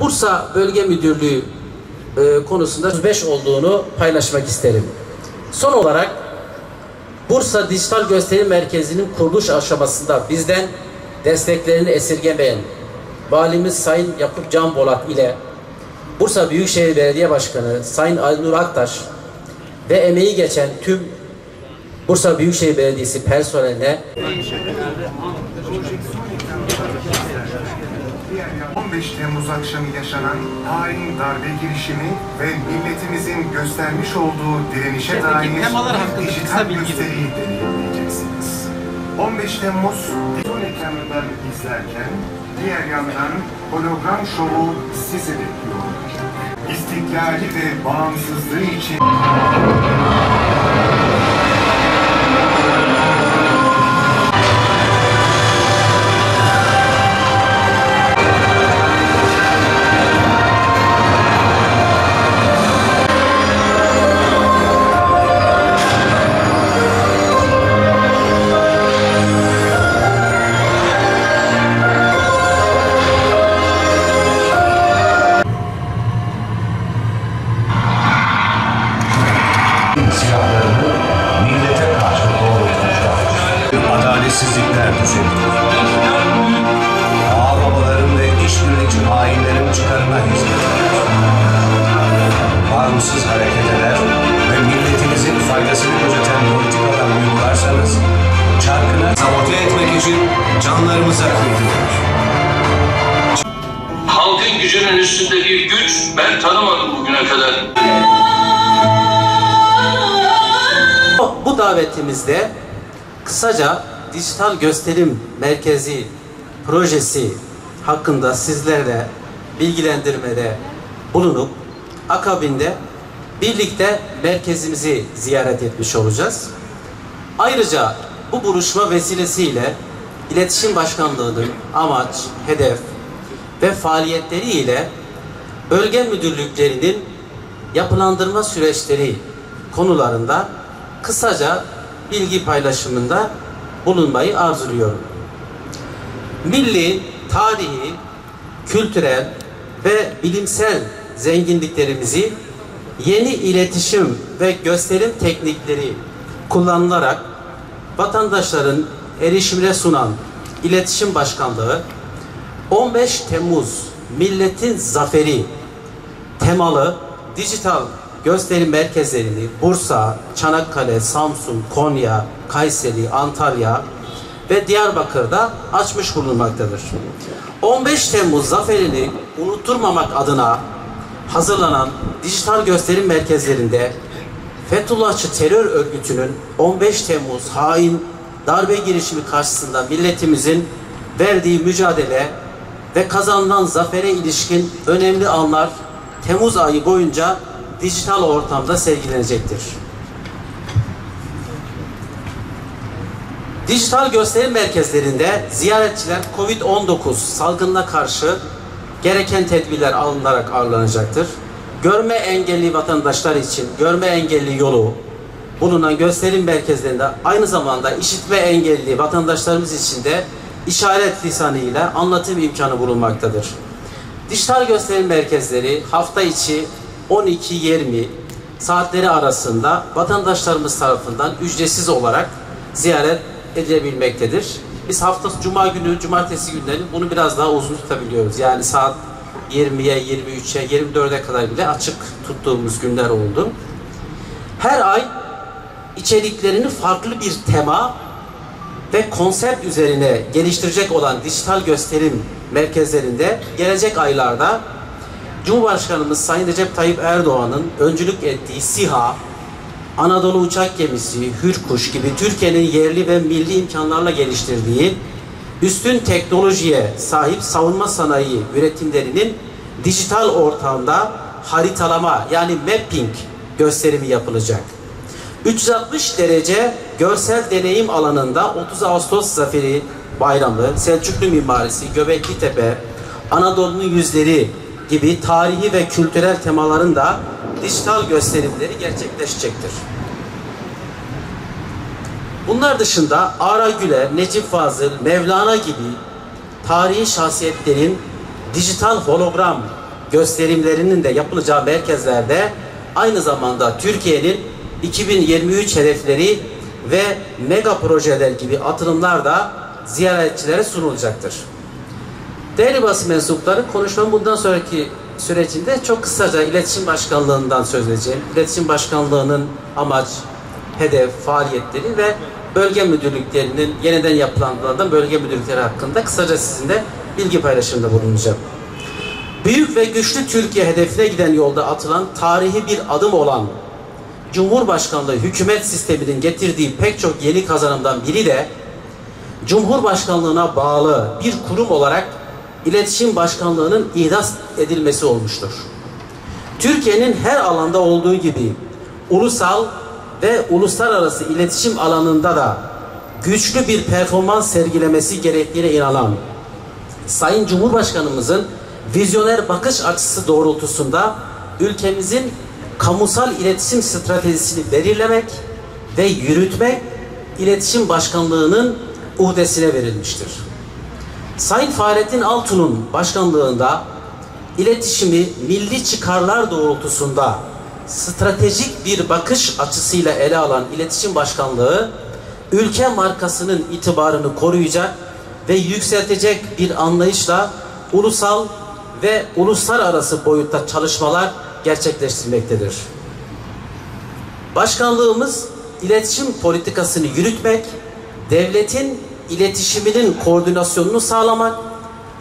Bursa Bölge Müdürlüğü e, konusunda 5 olduğunu paylaşmak isterim. Son olarak Bursa Dijital Gösterim Merkezi'nin kuruluş aşamasında bizden desteklerini esirgemeyen Valimiz Sayın Yakup Can Bolat ile Bursa Büyükşehir Belediye Başkanı Sayın Aynur Aktaş ve emeği geçen tüm Bursa Büyükşehir Belediyesi personeline 15 Temmuz akşamı yaşanan hain darbe girişimi ve milletimizin göstermiş olduğu direnişe dair hakkında bir dijital kısa bilgi gösteriyi deneyimleyeceksiniz. 15 Temmuz televizyon ekranından izlerken diğer yandan hologram şovu sizi bekliyor. İstiklali ve bağımsızlığı için Adaletsizlikler düzeliyor. Ağababaların ve işbirlikçi hainlerin çıkarına hizmet eder. Bağımsız hareket eder ve milletimizin faydasını gözeten politikalar uygularsanız çarkına sabote etmek için canlarımıza kıydırır. halkın gücünün üstünde bir güç ben tanımadım bugüne kadar. Bu davetimizde kısaca dijital gösterim merkezi projesi hakkında sizlerle bilgilendirmede bulunup akabinde birlikte merkezimizi ziyaret etmiş olacağız. Ayrıca bu buluşma vesilesiyle İletişim Başkanlığı'nın amaç, hedef ve faaliyetleri ile bölge müdürlüklerinin yapılandırma süreçleri konularında kısaca bilgi paylaşımında bulunmayı arzuluyorum. Milli, tarihi, kültürel ve bilimsel zenginliklerimizi yeni iletişim ve gösterim teknikleri kullanılarak vatandaşların erişimine sunan İletişim Başkanlığı 15 Temmuz Milletin Zaferi temalı dijital gösterim merkezlerini Bursa, Çanakkale, Samsun, Konya, Kayseri, Antalya ve Diyarbakır'da açmış bulunmaktadır. 15 Temmuz zaferini unutturmamak adına hazırlanan dijital gösterim merkezlerinde Fethullahçı terör örgütünün 15 Temmuz hain darbe girişimi karşısında milletimizin verdiği mücadele ve kazanılan zafere ilişkin önemli anlar Temmuz ayı boyunca dijital ortamda sergilenecektir. Dijital gösterim merkezlerinde ziyaretçiler COVID-19 salgınına karşı gereken tedbirler alınarak ağırlanacaktır. Görme engelli vatandaşlar için görme engelli yolu bulunan gösterim merkezlerinde aynı zamanda işitme engelli vatandaşlarımız için de işaret lisanı ile anlatım imkanı bulunmaktadır. Dijital gösterim merkezleri hafta içi 12-20 saatleri arasında vatandaşlarımız tarafından ücretsiz olarak ziyaret edilebilmektedir. Biz hafta cuma günü, cumartesi günleri bunu biraz daha uzun tutabiliyoruz. Yani saat 20'ye, 23'e, 24'e kadar bile açık tuttuğumuz günler oldu. Her ay içeriklerini farklı bir tema ve konsept üzerine geliştirecek olan dijital gösterim merkezlerinde gelecek aylarda Cumhurbaşkanımız Sayın Recep Tayyip Erdoğan'ın öncülük ettiği SİHA, Anadolu Uçak Gemisi, Hürkuş gibi Türkiye'nin yerli ve milli imkanlarla geliştirdiği üstün teknolojiye sahip savunma sanayi üretimlerinin dijital ortamda haritalama yani mapping gösterimi yapılacak. 360 derece görsel deneyim alanında 30 Ağustos Zaferi Bayramı, Selçuklu mimarisi, Göbekli Tepe, Anadolu'nun yüzleri gibi tarihi ve kültürel temaların da dijital gösterimleri gerçekleşecektir. Bunlar dışında Ara Güler, Necip Fazıl, Mevlana gibi tarihi şahsiyetlerin dijital hologram gösterimlerinin de yapılacağı merkezlerde aynı zamanda Türkiye'nin 2023 hedefleri ve mega projeler gibi atılımlar da ziyaretçilere sunulacaktır. Değerli basın mensupları konuşmam bundan sonraki sürecinde çok kısaca iletişim başkanlığından söz edeceğim. İletişim başkanlığının amaç, hedef, faaliyetleri ve bölge müdürlüklerinin yeniden yapılandığından bölge müdürlükleri hakkında kısaca sizinle bilgi paylaşımında bulunacağım. Büyük ve güçlü Türkiye hedefine giden yolda atılan tarihi bir adım olan Cumhurbaşkanlığı hükümet sisteminin getirdiği pek çok yeni kazanımdan biri de Cumhurbaşkanlığına bağlı bir kurum olarak İletişim Başkanlığı'nın ihdas edilmesi olmuştur. Türkiye'nin her alanda olduğu gibi ulusal ve uluslararası iletişim alanında da güçlü bir performans sergilemesi gerektiğine inanan Sayın Cumhurbaşkanımızın vizyoner bakış açısı doğrultusunda ülkemizin kamusal iletişim stratejisini belirlemek ve yürütmek İletişim Başkanlığı'nın uhdesine verilmiştir. Sayın Fahrettin Altun'un başkanlığında iletişimi milli çıkarlar doğrultusunda stratejik bir bakış açısıyla ele alan İletişim Başkanlığı ülke markasının itibarını koruyacak ve yükseltecek bir anlayışla ulusal ve uluslararası boyutta çalışmalar gerçekleştirmektedir. Başkanlığımız iletişim politikasını yürütmek, devletin iletişiminin koordinasyonunu sağlamak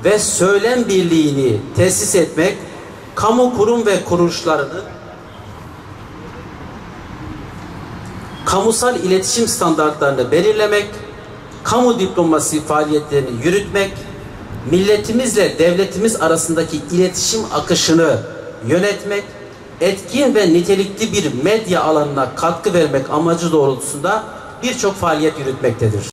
ve söylem birliğini tesis etmek, kamu kurum ve kuruluşlarını kamusal iletişim standartlarını belirlemek, kamu diplomasi faaliyetlerini yürütmek, milletimizle devletimiz arasındaki iletişim akışını yönetmek, etkin ve nitelikli bir medya alanına katkı vermek amacı doğrultusunda birçok faaliyet yürütmektedir.